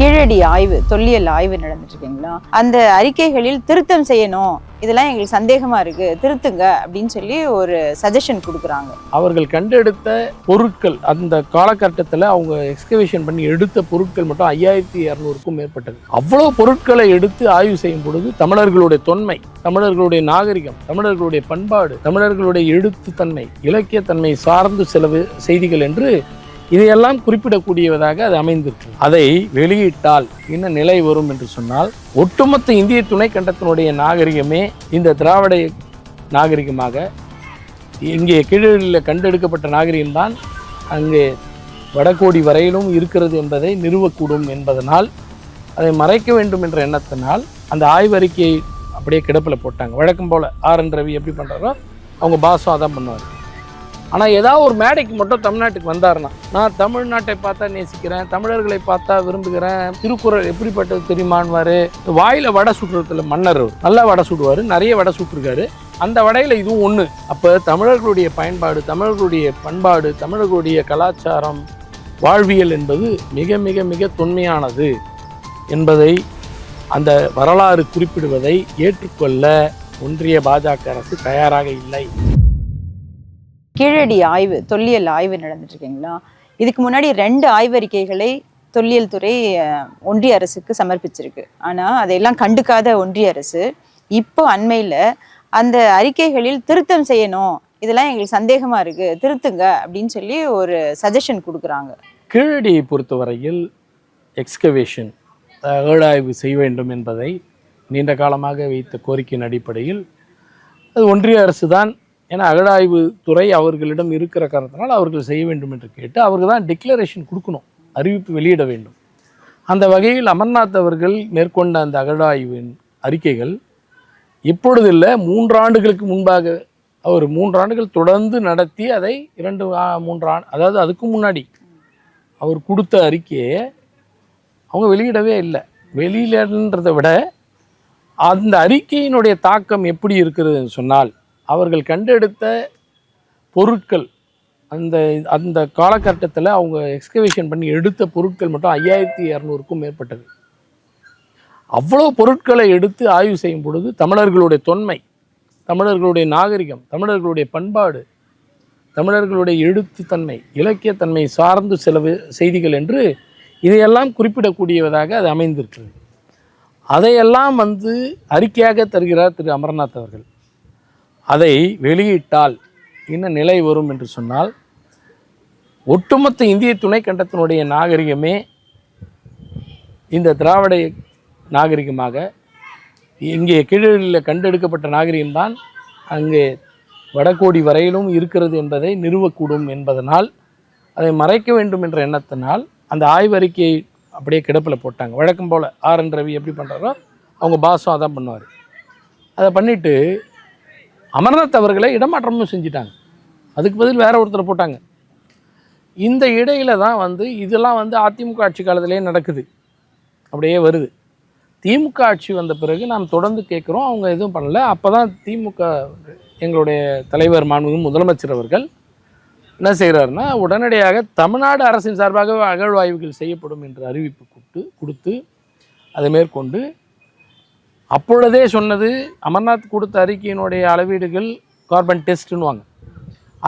கீழடி ஆய்வு தொல்லியல் ஆய்வு நடந்துட்டு இருக்கீங்களா அந்த அறிக்கைகளில் திருத்தம் செய்யணும். இதெல்லாம் எங்களுக்கு சந்தேகமா இருக்கு. திருத்துங்க அப்படின்னு சொல்லி ஒரு சஜஷன் கொடுக்குறாங்க. அவர்கள் கண்டெடுத்த பொருட்கள் அந்த காலகட்டத்தில் அவங்க எக்ஸ்கவேஷன் பண்ணி எடுத்த பொருட்கள் மட்டும் ஐயாயிரத்தி இரநூறுக்கும் மேற்பட்டது. அவ்வளோ பொருட்களை எடுத்து ஆய்வு செய்யும் பொழுது தமிழர்களுடைய தொன்மை தமிழர்களுடைய நாகரிகம் தமிழர்களுடைய பண்பாடு தமிழர்களுடைய எழுத்துத்தன்மை இலக்கியத்தன்மை சார்ந்து சில செய்திகள் என்று இதையெல்லாம் குறிப்பிடக்கூடியதாக அது அமைந்திருக்கு அதை வெளியிட்டால் என்ன நிலை வரும் என்று சொன்னால் ஒட்டுமொத்த இந்திய துணைக்கண்டத்தினுடைய நாகரிகமே இந்த திராவிட நாகரிகமாக இங்கே கீழில் கண்டெடுக்கப்பட்ட நாகரிகம்தான் அங்கே வடகோடி வரையிலும் இருக்கிறது என்பதை நிறுவக்கூடும் என்பதனால் அதை மறைக்க வேண்டும் என்ற எண்ணத்தினால் அந்த ஆய்வறிக்கையை அப்படியே கிடப்பில் போட்டாங்க. வழக்கம் போல் ஆர் என் ரவி எப்படி பண்ணுறாரோ அவங்க பாசம் அதான் பண்ணுவார். ஆனால் ஏதாவது ஒரு மேடைக்கு மட்டும் தமிழ்நாட்டுக்கு வந்தாருன்னா நான் தமிழ்நாட்டை பார்த்தா நேசிக்கிறேன் தமிழர்களை பார்த்தா விரும்புகிறேன் திருக்குறள் எப்படிப்பட்டது தெரியுமான்வாரு வாயில் வடை சுடுறதுல மன்னர் நல்லா வடை சுடுவார் நிறைய வடை சுட்டிருக்காரு. அந்த வடையில் இதுவும் ஒன்று அப்போ தமிழர்களுடைய பயன்பாடு தமிழர்களுடைய பண்பாடு தமிழர்களுடைய கலாச்சாரம் வாழ்வியல் என்பது மிக மிக மிக தொன்மையானது என்பதை அந்த வரலாறு குறிப்பிடுவதை ஏற்றுக்கொள்ள ஒன்றிய பாஜக அரசு தயாராக இல்லை. கீழடி ஆய்வு தொல்லியல் ஆய்வு நடந்துட்டு இருக்கீங்களா இதுக்கு முன்னாடி ரெண்டு ஆய்வறிக்கைகளை தொல்லியல் துறை ஒன்றிய அரசுக்கு சமர்ப்பிச்சிருக்கு. ஆனால் அதையெல்லாம் கண்டுக்காத ஒன்றிய அரசு இப்போ அண்மையில் அந்த அறிக்கைகளில் திருத்தம் செய்யணும் இதெல்லாம் எங்களுக்கு சந்தேகமாக இருக்கு திருத்துங்க அப்படின்னு சொல்லி ஒரு சஜஷன் கொடுக்குறாங்க. கீழடியை பொறுத்தவரையில் எக்ஸ்கவேஷன் ஏழாய்வு செய்ய வேண்டும் என்பதை நீண்ட காலமாக வைத்த கோரிக்கையின் அடிப்படையில் அது ஒன்றிய அரசு தான் ஏன்னா அகழாய்வு துறை அவர்களிடம் இருக்கிற காரணத்தினால் அவர்கள் செய்ய வேண்டும் என்று கேட்டு அவர்கள் தான் டிக்ளரேஷன் கொடுக்கணும் அறிவிப்பு வெளியிட வேண்டும். அந்த வகையில் அமர்நாத் அவர்கள் மேற்கொண்ட அந்த அகழாய்வின் அறிக்கைகள் இப்பொழுது இல்லை மூன்றாண்டுகளுக்கு முன்பாக அவர் மூன்றாண்டுகள் தொடர்ந்து நடத்தி அதை இரண்டு மூன்று ஆண்டு அதாவது அதுக்கு முன்னாடி அவர் கொடுத்த அறிக்கையை அவங்க வெளியிடவே இல்லை. வெளியிடன்றதை விட அந்த அறிக்கையினுடைய தாக்கம் எப்படி இருக்கிறதுன்னு சொன்னால் அவர்கள் கண்டெடுத்த பொருட்கள் அந்த அந்த காலகட்டத்தில் அவங்க எக்ஸ்கவேஷன் பண்ணி எடுத்த பொருட்கள் மட்டும் ஐயாயிரத்தி இரநூறுக்கும் மேற்பட்டது. அவ்வளோ பொருட்களை எடுத்து ஆய்வு செய்யும் பொழுது தமிழர்களுடைய தொன்மை தமிழர்களுடைய நாகரிகம் தமிழர்களுடைய பண்பாடு தமிழர்களுடைய எழுத்துத்தன்மை இலக்கியத்தன்மை சார்ந்து சில செய்திகள் என்று இதையெல்லாம் குறிப்பிடக்கூடியதாக அது அமைந்திருக்கிறது. அதையெல்லாம் வந்து அறிக்கையாக தருகிறார் திரு அமர்நாத் அவர்கள். அதை வெளியிட்டால் என்ன நிலை வரும் என்று சொன்னால் ஒட்டுமொத்த இந்திய துணைக்கண்டத்தினுடைய நாகரிகமே இந்த திராவிட நாகரிகமாக இங்கே கீழில் கண்டெடுக்கப்பட்ட நாகரிகம்தான் அங்கே வடகோடி வரையிலும் இருக்கிறது என்பதை நிறுவக்கூடும் என்பதனால் அதை மறைக்க வேண்டும் என்ற எண்ணத்தினால் அந்த ஆய்வறிக்கையை அப்படியே கிடப்பில் போட்டாங்க. வழக்கம் போல் ஆர் என் ரவி எப்படி பண்ணுறாரோ அவங்க பாசம் அதான் பண்ணுவார். அதை பண்ணிவிட்டு அமர்நாத் அவர்களை இடமாற்றமும் செஞ்சிட்டாங்க. அதுக்கு பதில் வேற ஒருத்தரை போட்டாங்க. இந்த இடையில தான் வந்து இதெல்லாம் வந்து அதிமுக ஆட்சி காலத்திலே நடக்குது. அப்படியே வருது. திமுக ஆட்சி வந்த பிறகு நாம் தொடர்ந்து கேட்குறோம். அவங்க எதுவும் பண்ணலை. அப்போ தான் திமுக எங்களுடைய தலைவர் மாண்பு முதலமைச்சர் அவர்கள் என்ன செய்கிறாருன்னா உடனடியாக தமிழ்நாடு அரசின் சார்பாக அகழ்வாய்வுகள் செய்யப்படும் என்ற அறிவிப்பு கொடுத்து கொடுத்து அதை மேற்கொண்டு அப்பொழுதே சொன்னது அமர்நாத் கொடுத்த அறிக்கையினுடைய அளவீடுகள் கார்பன் டெஸ்ட்டுன்னுவாங்க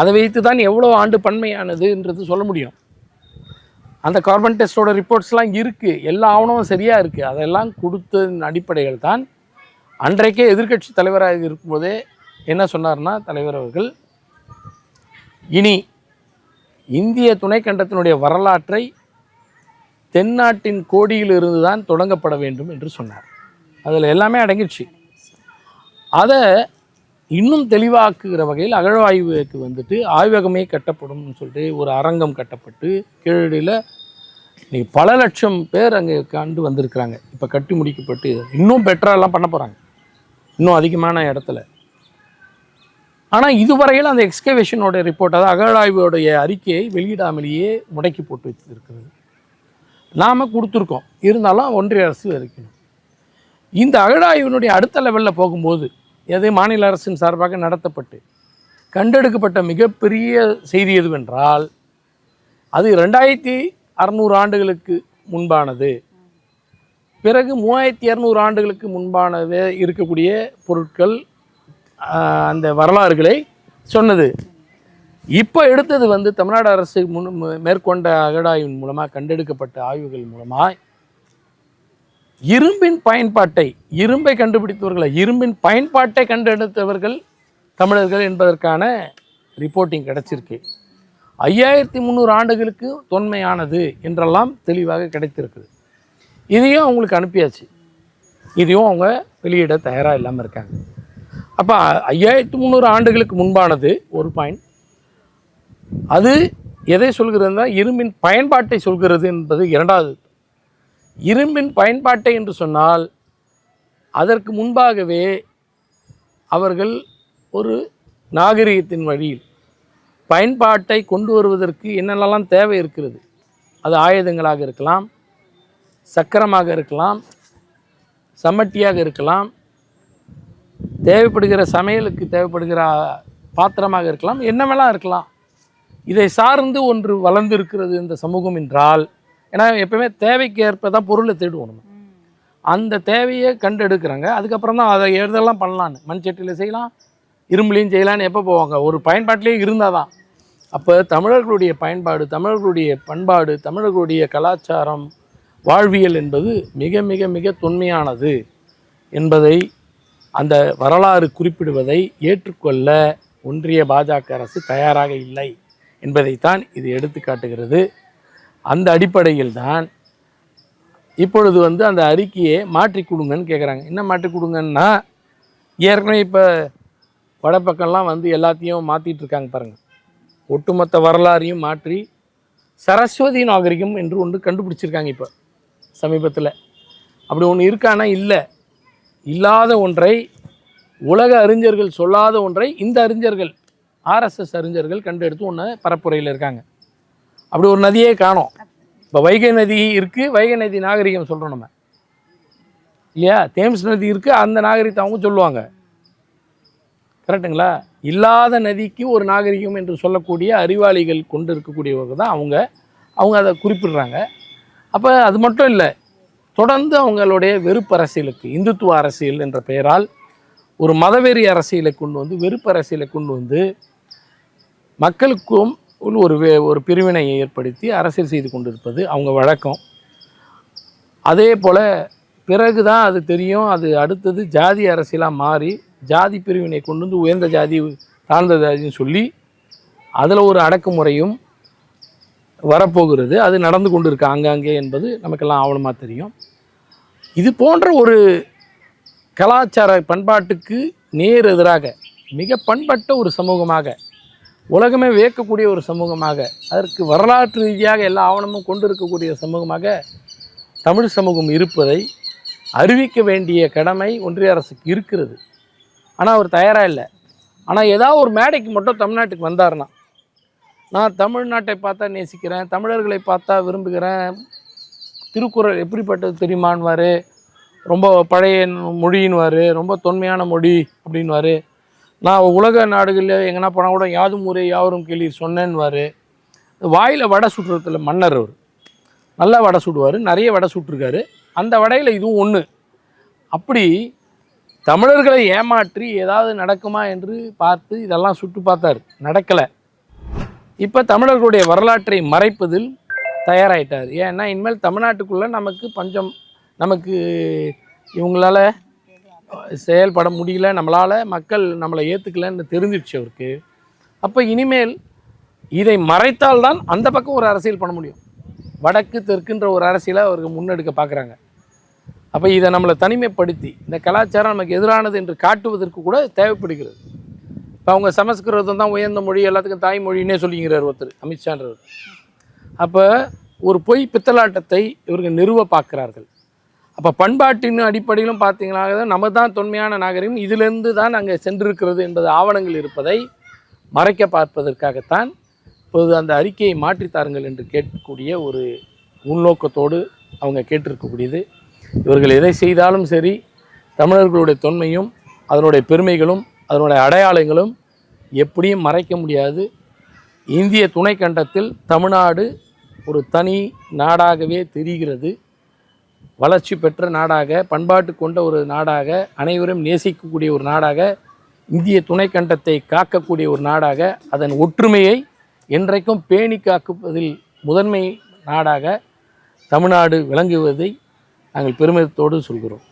அதை வைத்து தான் எவ்வளோ ஆண்டு பன்மையானதுன்றது சொல்ல முடியும். அந்த கார்பன் டெஸ்ட்டோட ரிப்போர்ட்ஸ்லாம் இருக்குது எல்லா ஆவணமும் சரியாக இருக்குது அதெல்லாம் கொடுத்த அடிப்படையில் தான் அன்றைக்கே எதிர்க்கட்சி தலைவராக இருக்கும்போதே என்ன சொன்னார்னா தலைவர் அவர்கள் இனி இந்திய துணைக்கண்டத்தினுடைய வரலாற்றை தென்னாட்டின் கோடியிலிருந்து தான் தொடங்கப்பட வேண்டும் என்று சொன்னார். அதில் எல்லாமே அடங்கிடுச்சு அதை இன்னும் தெளிவாக்குகிற வகையில் அகழ்வாய்வுக்கு வந்துட்டு ஆய்வகமே கட்டப்படும்னு சொல்லிட்டு ஒரு அரங்கம் கட்டப்பட்டு கீழடியில் இன்னைக்கு பல லட்சம் பேர் அங்கே கண்டு வந்திருக்கிறாங்க. இப்போ கட்டி முடிக்கப்பட்டு இன்னும் பெட்டரெல்லாம் பண்ண போகிறாங்க இன்னும் அதிகமான இடத்துல. ஆனால் இதுவரையில் அந்த எக்ஸ்கவேஷனோட ரிப்போர்ட் அதாவது அகழாய்வோடைய அறிக்கையை வெளியிடாமலேயே முடக்கி போட்டு வச்சிருக்கிறது. நாம் கொடுத்துருக்கோம். இருந்தாலும் ஒன்றிய அரசு இருக்கணும் இந்த அகழாய்வினுடைய அடுத்த லெவலில் போகும்போது எது? மாநில அரசின் சார்பாக நடத்தப்பட்டு கண்டெடுக்கப்பட்ட மிகப்பெரிய செய்தி எதுவென்றால் அது ரெண்டாயிரத்தி அறநூறு ஆண்டுகளுக்கு முன்பானது. பிறகு மூவாயிரத்தி இரநூறு ஆண்டுகளுக்கு முன்பானதே இருக்கக்கூடிய பொருட்கள் அந்த வரலாறுகளை சொன்னது. இப்போ எடுத்தது வந்து தமிழ்நாடு அரசு முன் மேற்கொண்ட அகடாய்வின் மூலமாக கண்டெடுக்கப்பட்ட ஆய்வுகள் மூலமாக இரும்பின் பயன்பாட்டை இரும்பை கண்டுபிடித்தவர்களை இரும்பின் பயன்பாட்டை கண்டெடுத்தவர்கள் தமிழர்கள் என்பதற்கான ரிப்போர்ட்டிங் கிடைச்சிருக்கு. ஐயாயிரத்தி முந்நூறு ஆண்டுகளுக்கு தொன்மையானது என்றெல்லாம் தெளிவாக கிடைத்திருக்குது. இதையும் அவங்களுக்கு அனுப்பியாச்சு. இதையும் அவங்க வெளியிட தயாராக இல்லாமல் இருக்காங்க. அப்போ ஐயாயிரத்தி முந்நூறு ஆண்டுகளுக்கு முன்பானது ஒரு பாயிண்ட் அது எதை சொல்கிறதுனா இரும்பின் பயன்பாட்டை சொல்கிறது என்பது இரண்டாவது இரும்பின் பயன்பாட்டை என்று சொன்னால் அதற்கு முன்பாகவே அவர்கள் ஒரு நாகரிகத்தின் வழியில் பயன்பாட்டை கொண்டு வருவதற்கு என்னென்னலாம் தேவை இருக்கிறது? அது ஆயுதங்களாக இருக்கலாம் சக்கரமாக இருக்கலாம் சம்மட்டியாக இருக்கலாம் தேவைப்படுகிற சமையலுக்கு தேவைப்படுகிற பாத்திரமாக இருக்கலாம் என்னவெல்லாம் இருக்கலாம். இதை சார்ந்து ஒன்று வளர்ந்து இருக்கிறது இந்த சமூகம் என்றால் ஏன்னா எப்பவுமே தேவைக்கு ஏற்ப தான் பொருளை தேடுவோம் நம்ம. அந்த தேவையை கண்டெடுக்கிறாங்க. அதுக்கப்புறம் தான் அதை எழுதெல்லாம் பண்ணலான்னு? மண் சட்டியில் செய்யலாம் இரும்புலையும் செய்யலான்னு எப்போ போவாங்க? ஒரு பயன்பாட்டிலே இருந்தால் தான் அப்போ தமிழர்களுடைய பயன்பாடு தமிழர்களுடைய பண்பாடு தமிழர்களுடைய கலாச்சாரம் வாழ்வியல் என்பது மிக மிக மிக தொன்மையானது என்பதை அந்த வரலாறு குறிப்பிடுவதை ஏற்றுக்கொள்ள ஒன்றிய பாஜக அரசு தயாராக இல்லை என்பதைத்தான் இது எடுத்து காட்டுகிறது அந்த அடிப்படையில் தான் இப்பொழுது வந்து அந்த அறிக்கையை மாற்றி கொடுங்கன்னு கேட்குறாங்க என்ன மாற்றி கொடுங்கன்னா ஏற்கனவே இப்போ வடப்பக்கம்லாம் வந்து எல்லாத்தையும் மாற்றிட்டு இருக்காங்க பாருங்கள் ஒட்டுமொத்த வரலாறையும் மாற்றி சரஸ்வதி நாகரிகம் என்று ஒன்று கண்டுபிடிச்சிருக்காங்க இப்போ சமீபத்தில். அப்படி ஒன்று இருக்கானா? இல்லை. இல்லாத ஒன்றை உலக அறிஞர்கள் சொல்லாத ஒன்றை இந்த அறிஞர்கள் ஆர்எஸ்எஸ் அறிஞர்கள் கண்டெடுத்து ஒன்று பரப்புரையில் இருக்காங்க. அப்படி ஒரு நதியே காணும். இப்போ வைகை நதி இருக்குது வைகை நதி நாகரிகம் சொல்கிறோம் நம்ம. இல்லையா? தேம்ஸ் நதி இருக்குது அந்த நாகரிகத்தை அவங்க சொல்லுவாங்க. கரெக்டுங்களா இல்லாத நதிக்கு ஒரு நாகரிகம் என்று சொல்லக்கூடிய அறிவாளிகள் கொண்டு இருக்கக்கூடியவர்கள் தான் அவங்க. அவங்க அதை குறிப்பிடுறாங்க. அப்போ அது மட்டும் இல்லை தொடர்ந்து அவங்களுடைய வெறுப்பு அரசியலுக்கு இந்துத்துவ அரசியல் என்ற பெயரால் ஒரு மதவெறி அரசியலை கொண்டு வந்து வெறுப்பு அரசியலை கொண்டு வந்து மக்களுக்கும் ஒரு வே- ஒரு பிரிவினையை ஏற்படுத்தி அரசியல் செய்து கொண்டிருப்பது அவங்க வழக்கம். அதே போல் பிறகு தான் அது தெரியும். அது அடுத்தது ஜாதி அரசியலாக மாறி ஜாதி பிரிவினை கொண்டு வந்து உயர்ந்த ஜாதி தாழ்ந்த ஜாதின்னு சொல்லி அதில் ஒரு அடக்குமுறையும் வரப்போகிறது. அது நடந்து கொண்டு இருக்கு ஆங்காங்கே என்பது நமக்கெல்லாம் ஆவணமாக தெரியும். இது போன்ற ஒரு கலாச்சார பண்பாட்டுக்கு நேர் எதிராக மிக பண்பட்ட ஒரு சமூகமாக உலகமே வியக்கக்கூடிய ஒரு சமூகமாக அதற்கு வரலாற்று ரீதியாக எல்லா ஆவணமும் கொண்டு இருக்கக்கூடிய சமூகமாக தமிழ் சமூகம் இருப்பதை அறிவிக்க வேண்டிய கடமை ஒன்றிய அரசுக்கு இருக்கிறது. ஆனால் அவர் தயாராக இல்லை. ஆனால் ஏதாவது ஒரு மேடைக்கு மட்டும் தமிழ்நாட்டுக்கு வந்தார்னா நான் தமிழ்நாட்டை பார்த்தா நேசிக்கிறேன் தமிழர்களை பார்த்தா விரும்புகிறேன் திருக்குறள் எப்படிப்பட்டது தெரியுமான்வார் ரொம்ப பழைய மொழின்வார் ரொம்ப தொன்மையான மொழி அப்படின்வார் நான் உலக நாடுகளில் எங்கன்னா போனால் கூட யாதும் ஊரே யாவரும் கேள்வி சொன்னேன்னுவார். வாயில் வடை சுட்டுறதுல மன்னர் அவர். நல்லா வடை சுடுவார் நிறைய வடை சுட்டிருக்காரு அந்த வடையில் இதுவும் ஒன்று அப்படி தமிழர்களை ஏமாற்றி ஏதாவது நடக்குமா என்று பார்த்து இதெல்லாம் சுட்டு பார்த்தார். நடக்கலை. இப்போ தமிழர்களுடைய வரலாற்றை மறைப்பதில் தயாராயிட்டார். ஏன்னா இனிமேல் தமிழ்நாட்டுக்குள்ளே நமக்கு பஞ்சம் நமக்கு இவங்களால செயல்பட முடியல நம்மளால் மக்கள் நம்மளை ஏற்றுக்கலன்னு தெரிஞ்சிடுச்சு அவருக்கு. அப்போ இனிமேல் இதை மறைத்தால்தான் அந்த பக்கம் ஒரு அரசியல் பண்ண முடியும். வடக்கு தெற்குன்ற ஒரு அரசியலை அவருக்கு முன்னெடுக்க பார்க்குறாங்க அப்போ இதை நம்மளை தனிமைப்படுத்தி இந்த கலாச்சாரம் நமக்கு எதிரானது என்று காட்டுவதற்கு கூட தேவைப்படுகிறது. இப்போ அவங்க சமஸ்கிருதம் தான் உயர்ந்த மொழி எல்லாத்துக்கும் தாய்மொழின்னே சொல்லிங்கிறார் ஒருத்தர் அமித்ஷான்றவர். அப்போ ஒரு பொய் பித்தலாட்டத்தை இவர்கள் நிறுவ பார்க்கிறார்கள் அப்போ பண்பாட்டின் அடிப்படையிலும் பார்த்தீங்கன்னா நம்ம தான் தொன்மையான நாகரிகம். இதிலிருந்து தான் அங்கே சென்றிருக்கிறது என்பது ஆவணங்கள் இருப்பதை மறைக்க பார்ப்பதற்காகத்தான் இப்போது அந்த அறிக்கையை மாற்றித்தாருங்கள் என்று கேட்கக்கூடிய ஒரு உள்நோக்கத்தோடு அவங்க கேட்டிருக்கக்கூடியது. இவர்கள் எதை செய்தாலும் சரி தமிழர்களுடைய தொன்மையும் அதனுடைய பெருமைகளும் அதனுடைய அடையாளங்களும் எப்படியும் மறைக்க முடியாது. இந்திய துணைக்கண்டத்தில் தமிழ்நாடு ஒரு தனி நாடாகவே தெரிகிறது. வளர்ச்சி பெற்ற நாடாக பண்பாட்டு கொண்ட ஒரு நாடாக அனைவரும் நேசிக்கக்கூடிய ஒரு நாடாக இந்திய துணைக்கண்டத்தை காக்கக்கூடிய ஒரு நாடாக அதன் ஒற்றுமையை என்றைக்கும் பேணி காக்குவதில் முதன்மை நாடாக தமிழ்நாடு விளங்குவதை நாங்கள் பெருமிதத்தோடு சொல்கிறோம்.